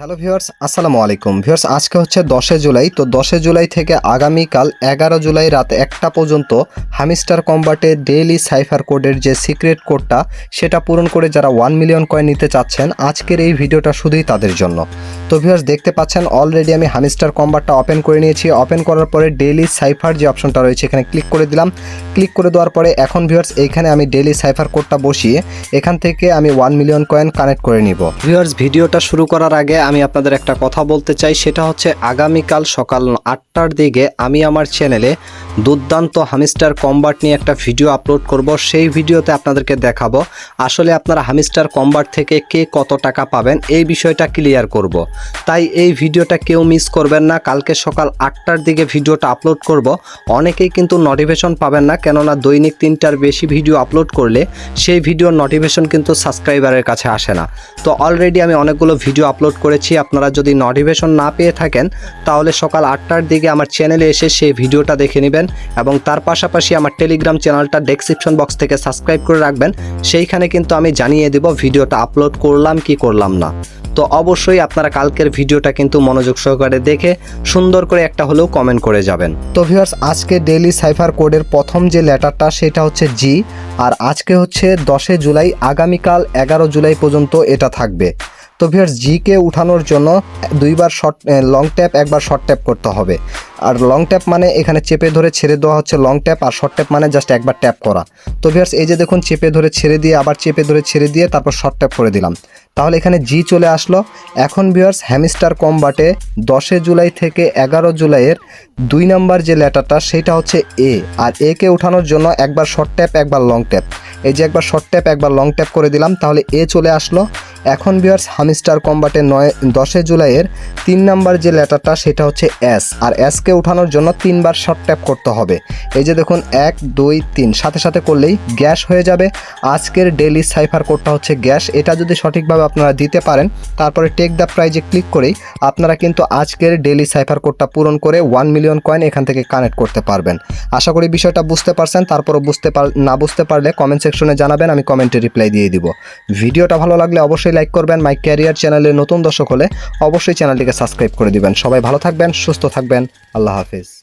Hello viewers, আসসালামু আলাইকুম। Viewers, আজকে হচ্ছে দশে জুলাই। তো দশে জুলাই থেকে আগামীকাল এগারো জুলাই রাত একটা পর্যন্ত হামিস্টার কম্বাটে ডেইলি সাইফার কোডের যে সিক্রেট কোডটা, সেটা পূরণ করে যারা ওয়ান মিলিয়ন কয়েন নিতে চাচ্ছেন, আজকের এই ভিডিওটা শুধুই তাদের জন্য। তো ভিউয়ার্স, দেখতে পাচ্ছেন অলরেডি আমি হামিস্টার কম্বাটটা ওপেন করে নিয়েছি। ওপেন করার পরে ডেইলি সাইফার যে অপশনটা রয়েছে, এখানে ক্লিক করে দিলাম। ক্লিক করে দেওয়ার পরে এখন ভিউয়ার্স এইখানে আমি ডেইলি সাইফার কোডটা বসিয়ে এখান থেকে আমি ওয়ান মিলিয়ন কয়েন কানেক্ট করে নিব। ভিউয়ার্স, ভিডিওটা শুরু করার আগে আমি আপনাদের একটা কথা বলতে চাই, সেটা হচ্ছে আগামীকাল সকাল আটটার দিকে আমি আমার চ্যানেলে দুর্দান্ত হামিস্টার কম্বাট নিয়ে একটা ভিডিও আপলোড করব। সেই ভিডিওতে আপনাদেরকে দেখাবো আসলে আপনারা হামিস্টার কম্বাট থেকে কে কত টাকা পাবেন, এই বিষয়টা ক্লিয়ার করব। তাই এই ভিডিওটা কেউ মিস করবেন না, কালকে সকাল আটটার দিকে ভিডিওটা আপলোড করব। অনেকেই কিন্তু নোটিফিকেশন পাবেন না, কেননা দৈনিক তিনটার বেশি ভিডিও আপলোড করলে সেই ভিডিওর নোটিফিকেশন কিন্তু সাবস্ক্রাইবারের কাছে আসে না। তো অলরেডি আমি অনেকগুলো ভিডিও আপলোড করেছি আপনারা যদি নোটিফিকেশন না পেয়ে থাকেন, তাহলে সকাল আটটার দিকে আমার চ্যানেলে এসে সেই ভিডিওটা দেখে নেবেন এবং তার পাশাপাশি আমার টেলিগ্রাম চ্যানেলটা ডেসক্রিপশন বক্স থেকে সাবস্ক্রাইব করে রাখবেন। সেইখানে কিন্তু আমি জানিয়ে দেব ভিডিওটা আপলোড করলাম কি করলাম না। তো অবশ্যই আপনারা কালকের ভিডিওটা কিন্তু মনোযোগ সহকারে দেখে সুন্দর করে একটা হলেও কমেন্ট করে যাবেন। তো ভিউয়ার্স আজকে ডেইলি সাইফার কোডের প্রথম যে লেটারটা, সেটা হচ্ছে জি আর আজকে হচ্ছে দশে জুলাই, আগামীকাল এগারো জুলাই পর্যন্ত এটা থাকবে। তো ভিউয়ার্স জিকে উঠানোর জন্য দুইবার শর্ট লং ট্যাপ একবার শর্ট ট্যাপ করতে হবে। আর লং ট্যাপ মানে এখানে চেপে ধরে ছেড়ে দেওয়া হচ্ছে লং ট্যাপ আর শর্ট ট্যাপ মানে জাস্ট একবার ট্যাপ করা। তো ভিউয়ার্স এই যে দেখুন চেপে ধরে ছেড়ে দিয়ে, আবার চেপে ধরে ছেড়ে দিয়ে তারপর শর্ট ট্যাপ করে দিলাম। তাহলে এখানে জি চলে আসলো। এখন ভিউয়ার্স হ্যামিস্টার কম্বাটে দশে জুলাই থেকে এগারো জুলাইয়ের দুই নাম্বার যে লেটারটা, সেটা হচ্ছে এ আর এ কে উঠানোর জন্য একবার শর্ট ট্যাপ একবার লং ট্যাপ এই যে একবার শর্ট ট্যাপ একবার লং ট্যাপ করে দিলাম, তাহলে এ চলে আসলো। এখন বিয়ার্স হামিস্টার কম্বাটে নয় দশে জুলাইয়ের তিন নাম্বার যে লেটারটা, সেটা হচ্ছে এস আর এসকে উঠানোর জন্য তিনবার শর্ট ট্যাপ করতে হবে। এই যে দেখুন, এক, দুই, তিন, সাথে সাথে করলেই গ্যাস হয়ে যাবে। আজকের ডেলি সাইফার কোডটা হচ্ছে গ্যাস। এটা যদি সঠিকভাবে আপনারা দিতে পারেন, তারপরে টেক দ্য প্রাইজে ক্লিক করেই আপনারা কিন্তু আজকের ডেলি সাইফার কোডটা পূরণ করে ওয়ান মিলিয়ন কয়েন এখান থেকে কানেক্ট করতে পারবেন। আশা করি বিষয়টা বুঝতে পারছেন। তারপরও বুঝতে পার, না বুঝতে পারলে কমেন্ট সেকশনে জানাবেন, আমি কমেন্টে রিপ্লাই দিয়ে দিব। ভিডিওটা ভালো লাগলে অবশ্যই লাইক করবেন। মাই ক্যারিয়ার চ্যানেলে নতুন দর্শক হলে অবশ্যই চ্যানেলটিকে সাবস্ক্রাইব করে দিবেন। সবাই ভালো থাকবেন, সুস্থ থাকবেন। আল্লাহ হাফিজ।